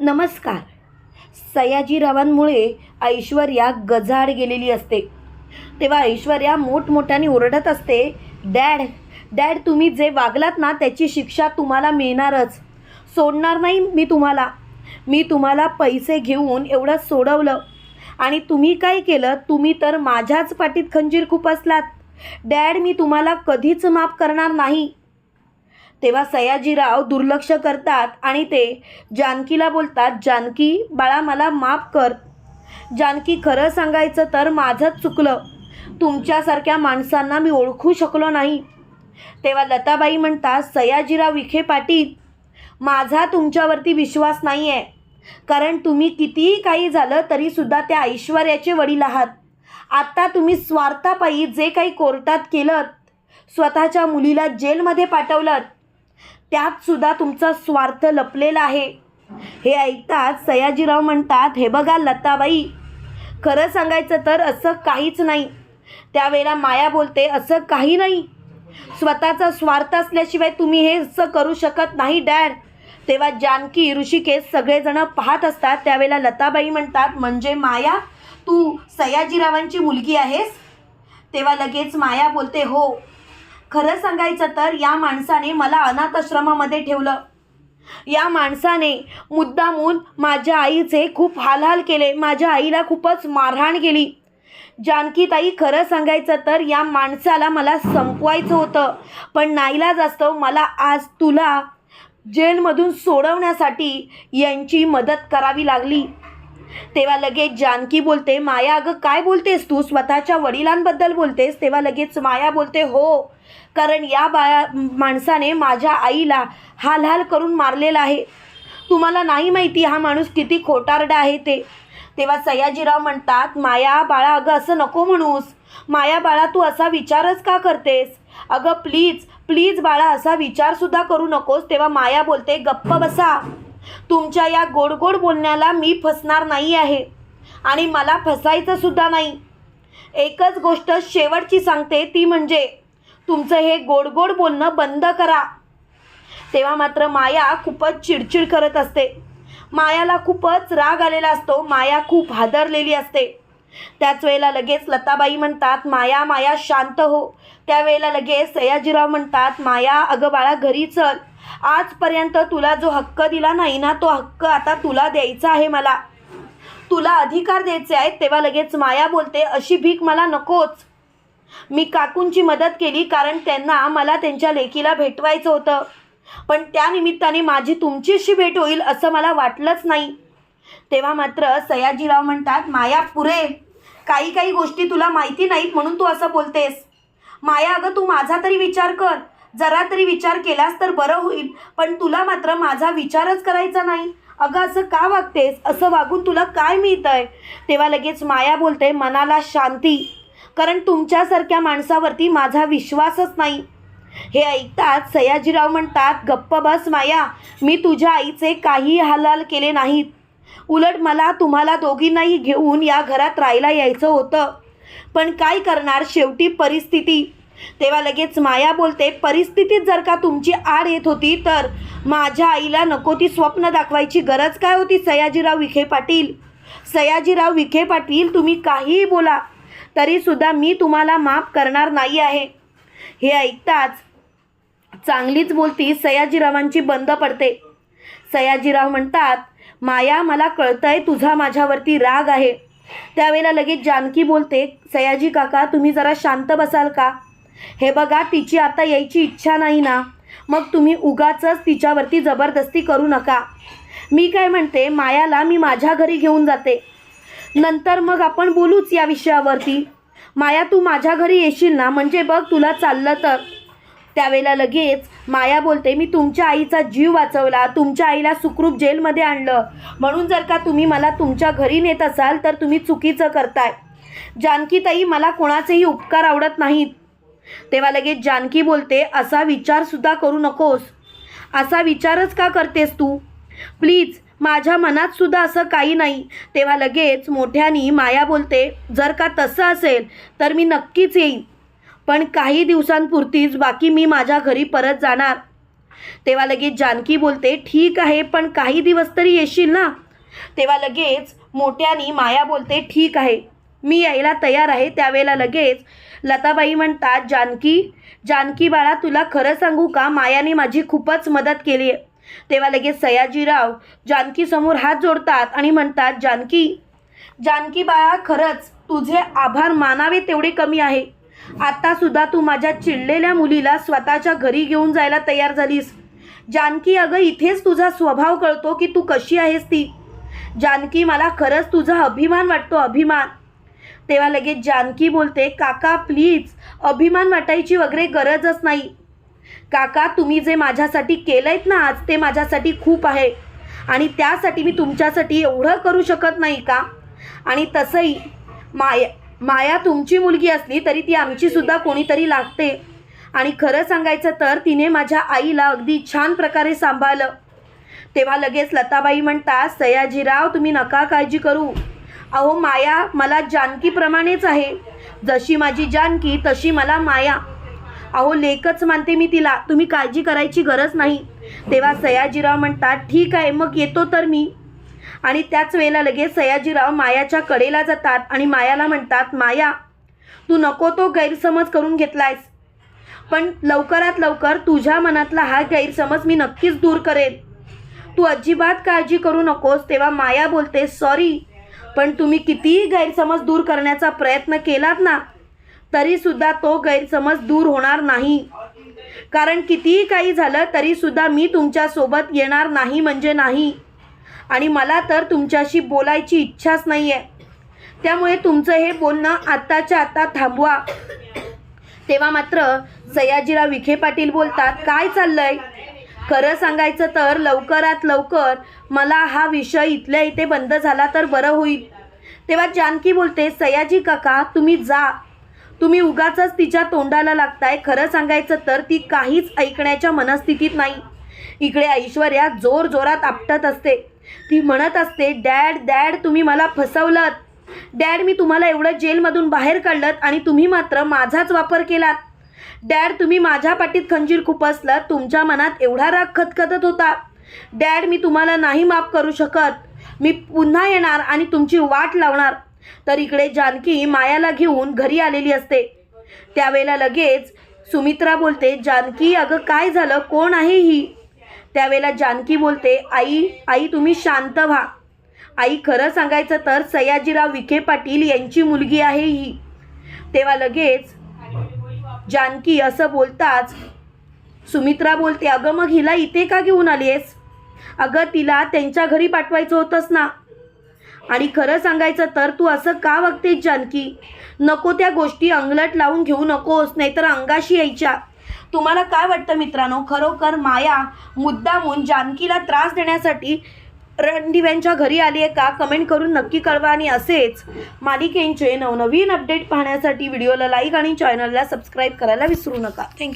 नमस्कार. सयाजीरावांमुळे ऐश्वर्या गजाड गेलेली असते. तेव्हा ऐश्वर्या मोठमोठ्याने ओरडत असते डॅड डॅड तुम्ही जे वागलात ना त्याची शिक्षा तुम्हाला मिळणारच. सोडणार नाही मी तुम्हाला. मी तुम्हाला पैसे घेऊन एवढं सोडवलं. आणि तुम्ही काय केलं? तुम्ही तर माझ्याच पाठीत खंजीर खूप असलात. डॅड मी तुम्हाला कधीच माफ करणार नाही. तेव्हा सयाजीराव दुर्लक्ष करतात आणि ते जानकीला बोलतात जानकी बाळा मला माफ कर. जानकी खरं सांगायचं तर माझंच चुकलं. तुमच्यासारख्या माणसांना मी ओळखू शकलो नाही. तेव्हा लताबाई म्हणतात सयाजीराव विखे पाटील माझा तुमच्यावरती विश्वास नाही आहे कारण तुम्ही कितीही काही झालं तरीसुद्धा त्या ऐश्वर्याचे वडील आहात. आत्ता तुम्ही स्वार्थापायी जे काही कोर्टात केलं स्वतःच्या मुलीला जेलमध्ये पाठवलं त्यात सुद्धा तुमचा स्वार्थ लपलेला आहे. हे ऐकताच सयाजीराव म्हणतात हे बघा लताबाई खरं सांगायचं तर असं काहीच नाही. त्यावेळेला माया बोलते असं काही नाही. स्वतःचा स्वार्थ असल्याशिवाय तुम्ही हे असं करू शकत नाही डॅड. तेव्हा जानकी ऋषिकेश सगळेजण पाहत असतात. त्यावेळेला लताबाई म्हणतात म्हणजे माया तू सयाजीरावांची मुलगी आहेस? तेव्हा लगेच माया बोलते हो. खरं सांगायचं तर या माणसाने मला अनाथ आश्रमामध्ये ठेवलं. या माणसाने मुद्दामून माझ्या आईचे खूप हालहाल केले. माझ्या आईला खूपच मारहाण केली. जानकीताई खरं सांगायचं तर या माणसाला मला संपवायचं होतं. पण नाईलाज असतं मला आज तुला जेलमधून सोडवण्यासाठी यांची मदत करावी लागली. तेव्हा लगेच जानकी बोलते माया अगं काय बोलतेस तू? स्वतःच्या वडिलांबद्दल बोलतेस? तेव्हा लगेच माया बोलते हो कारण या बाया माणसाने माझ्या आईला हाल हाल करून मारलेला आहे. तुम्हाला नाही माहिती हा माणूस किती खोटारडा आहे ते. तेव्हा सयाजीराव म्हणतात माया बाळा अगं असं नको म्हणूस. माया बाळा तू असा विचारच का करतेस? अगं प्लीज प्लीज बाळा असा विचारसुद्धा करू नकोस. तेव्हा माया बोलते गप्प बसा. तुमच्या या गोड गोड बोलण्याला मी फसणार नाही आहे. आणि मला फसायचं सुद्धा नाही. एकच गोष्ट शेवटची सांगते ती म्हणजे तुमचं हे गोड गोड बोलणं बंद करा. तेव्हा मात्र माया खूपच चिडचिड करत असते. मायाला खूपच राग आलेला असतो. माया खूप हादरलेली असते. त्याच वेळेला लगेच लताबाई म्हणतात माया माया शांत हो. त्यावेळेला लगेच सयाजीराव म्हणतात माया अगं बाळा घरी चल. आजपर्यंत तुला जो हक्क दिला नाही ना तो हक्क आता तुला द्यायचा आहे मला. तुला अधिकार द्यायचे आहेत तेव्हा लगेच माया बोलते अशी भीक मला नकोच. मी काकूंची मदत केली कारण त्यांना मला त्यांच्या लेकीला भेटवायचं होतं. पण त्यानिमित्ताने माझी तुमचीशी भेट होईल असं मला वाटलंच नाही. तेव्हा मात्र सयाजीराव म्हणतात माया पुरे काही काही गोष्टी तुला माहिती नाहीत म्हणून तू असं बोलतेस. माया अगं तू माझा तरी विचार कर. जरा तरी विचार केलास तर बरं होईल पण तुला मात्र माझा विचारच करायचा नाही. अगं असं का वागतेस? असं वागून तुला काय मिळतंय? तेव्हा लगेच माया बोलते मनाला शांती. कारण तुमच्यासारख्या माणसावरती माझा विश्वासच नाही. हे ऐकताच सयाजीराव म्हणतात गप्प बस माया मी तुझ्या आईचे काही हालाल केले नाहीत. उलट मला तुम्हाला दोघींनाही घेऊन या घरात राहायला यायचं होतं. पण काय करणार शेवटी परिस्थिती? तेव्हा लगेच माया बोलते परिस्थितीत जर का तुमची आड येत होती तर माझ्या आईला नको ती स्वप्न दाखवायची गरज काय होती सयाजीराव विखे पाटील? सयाजीराव विखे पाटील तुम्ही काहीही बोला तरीसुद्धा मी तुम्हाला माफ करणार नाही आहे. हे ऐकताच चांगलीच बोलती सयाजीरावांची बंद पडते. सयाजीराव म्हणतात माया मला कळतंय तुझा माझ्यावरती राग आहे. त्यावेळेला लगेच जानकी बोलते सयाजी काका तुम्ही जरा शांत बसाल का? हे बघा तिची आता यायची इच्छा नाही ना. मग तुम्ही उगाचच तिच्यावरती जबरदस्ती करू नका. मी काय म्हणते मायाला मी माझ्या घरी घेऊन जाते. नंतर मग आपण बोलूच या विषयावरती. माया तू माझ्या घरी येशील ना? म्हणजे बघ तुला चाललं तर. त्यावेळेला लगेच माया बोलते मी तुमच्या आईचा जीव वाचवला. तुमच्या आईला सुखरूप जेलमध्ये आणलं. म्हणून जर का तुम्ही मला तुमच्या घरी नेत असाल तर तुम्ही चुकीचं करताय. जानकीताई मला कोणाचेही उपकार आवडत नाहीत. तेव्हा लगेच जानकी बोलते असा विचारसुद्धा करू नकोस. असा विचारच का करतेस तू? प्लीज माझ्या मनात सुद्धा असं काही नाही. तेव्हा लगेच मोठ्यानी माया बोलते जर का तसं असेल तर मी नक्कीच येईन. पण काही दिवसांपुरतीच बाकी मी माझ्या घरी परत जाणार. तेव्हा लगेच जानकी बोलते ठीक आहे पण काही दिवस तरी येशील ना? तेव्हा लगेच मोठ्यानी माया बोलते ठीक आहे. मी यायला तयार आहे त्यावेळेला लगेच. लताबाई म्हणतात जानकी जानकी बाळा तुला खरं सांगू का? मायाने माझी खूपच मदत केली आहे. तेव्हा लगेच सयाजीराव जानकीसमोर हात जोडतात आणि म्हणतात जानकी जानकी बाळा खरंच तुझे आभार मानावे तेवढे कमी आहे. आत्तासुद्धा तू माझ्या चिडलेल्या मुलीला स्वतःच्या घरी घेऊन जायला तयार झालीस. जानकी अगं इथेच तुझा स्वभाव कळतो की तू कशी आहेस ती. जानकी मला खरंच तुझा अभिमान वाटतो अभिमान. तेव्हा लगेच जानकी बोलते काका प्लीज अभिमान वाटायची वगैरे गरजच नाही. काका तुम्ही जे माझ्यासाठी केलंयत ना आज ते माझ्यासाठी खूप आहे. आणि त्यासाठी मी तुमच्यासाठी एवढं करू शकत नाही का? आणि तसंही माया माया तुमची मुलगी असली तरी ती आमचीसुद्धा कोणीतरी लागते. आणि खरं सांगायचं तर तिने माझ्या आईला अगदी छान प्रकारे सांभाळलं. तेव्हा लगेच लताबाई म्हणतात सयाजीराव तुम्ही नका काळजी करू. अहो माया मला जानकीप्रमाणेच आहे. जशी माझी जानकी तशी मला माया. अहो लेकच मानते मी तिला. तुम्ही काळजी करायची गरज नाही. तेव्हा सयाजीराव म्हणतात ठीक आहे मग येतो तर मी. आणि त्याच वेळेला लगेच सयाजीराव मायाच्या कडेला जातात आणि मायाला म्हणतात माया तू नको तो गैरसमज करून घेतलायस. पण लवकरात लवकर तुझ्या मनातला हा गैरसमज मी नक्कीच दूर करेन. तू अजिबात काळजी करू नकोस. तेव्हा माया बोलते सॉरी पण तुम्ही कितीही गैरसमज दूर करण्याचा प्रयत्न केलात ना तरीसुद्धा तो गैरसमज दूर होणार नाही. कारण कितीही काही झालं तरीसुद्धा मी तुमच्यासोबत येणार नाही म्हणजे नाही. आणि मला तर तुमच्याशी बोलायची इच्छाच नाही आहे त्यामुळे तुमचं हे बोलणं आत्ताच्या आत्ता थांबवा. तेव्हा मात्र सयाजीराव विखे पाटील बोलतात काय चाललंय? खरं सांगायचं तर लवकरात लवकर मला हा विषय इथल्या इथे बंद झाला तर बरं होईल. तेव्हा जानकी बोलते सयाजी काका तुम्ही जा. तुम्ही उगाचच तिच्या तोंडाला लागताय. खरं सांगायचं तर ती काहीच ऐकण्याच्या मनस्थितीत नाही. इकडे ऐश्वर्या जोर जोरात आपटत असते. ती म्हणत असते डॅड डॅड तुम्ही मला फसवलं डॅड मी तुम्हाला एवढं जेलमधून बाहेर काढलं आणि तुम्ही मात्र माझाच वापर केलात. डॅड तुम्ही माझ्या पाठीत खंजीर खुपसलं तुमच्या मनात एवढा राग खतखतत होता. डॅड मी तुम्हाला नाही माफ करू शकत. मी पुन्हा येणार आणि तुमची वाट लावणार. तर इकडे जानकी मायाला घेऊन घरी आलेली असते. त्यावेळेला लगेच सुमित्रा बोलते जानकी अगं काय झालं? कोण आहे ही? त्यावेळेला जानकी बोलते आई आई तुम्ही शांत व्हा. आई खरं सांगायचं तर सयाजीराव विखे पाटील यांची मुलगी आहे ही. तेव्हा लगेच जानकी असं बोलताच सुमित्रा बोलते अगं मग हिला इथे का घेऊन आलीस अगं तिला त्यांच्या घरी पाठवायचं होतंस ना. आणि खरं सांगायचं तर तू असं का वागतेस जानकी? नको त्या गोष्टी अंगलट लावून घेऊ नकोस नाहीतर अंगाशी यायच्या. तुम्हाला काय वाटतं मित्रांनो? खरोखर माया मुद्दामून जानकीला त्रास देण्यासाठी रणदिव्यांच्या घरी आली आहे का? कमेंट करून नक्की कळवा. आणि असेच मालिकेंचे नवनवीन अपडेट पाहण्यासाठी व्हिडिओला लाईक आणि चॅनलला सबस्क्राईब करायला विसरू नका. थँक्यू